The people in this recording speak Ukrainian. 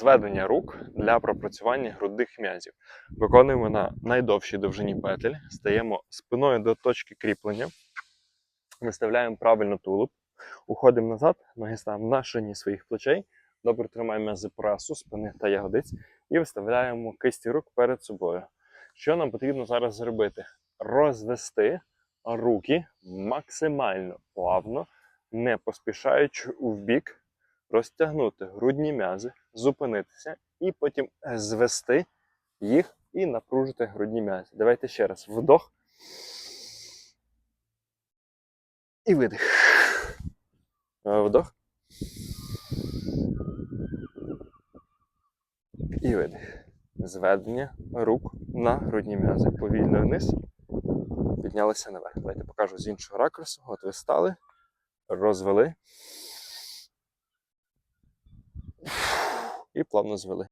Зведення рук для пропрацювання грудних м'язів. Виконуємо на найдовшій довжині петель, стаємо спиною до точки кріплення, виставляємо правильно тулуб, уходимо назад, ноги ставимо на шині своїх плечей, добре тримаємо м'язи пресу, спини та ягодиць і виставляємо кисті рук перед собою. Що нам потрібно зараз зробити? Розвести руки максимально плавно, не поспішаючи у бік, розтягнути грудні м'язи, зупинитися і потім звести їх і напружити грудні м'язи. Давайте ще раз. Вдох. І видих. Е, Вдох. І видих. Зведення рук на грудні м'язи. Повільно вниз. Піднялися наверх. Давайте покажу з іншого ракурсу. От ви стали, розвели. І плавно звели.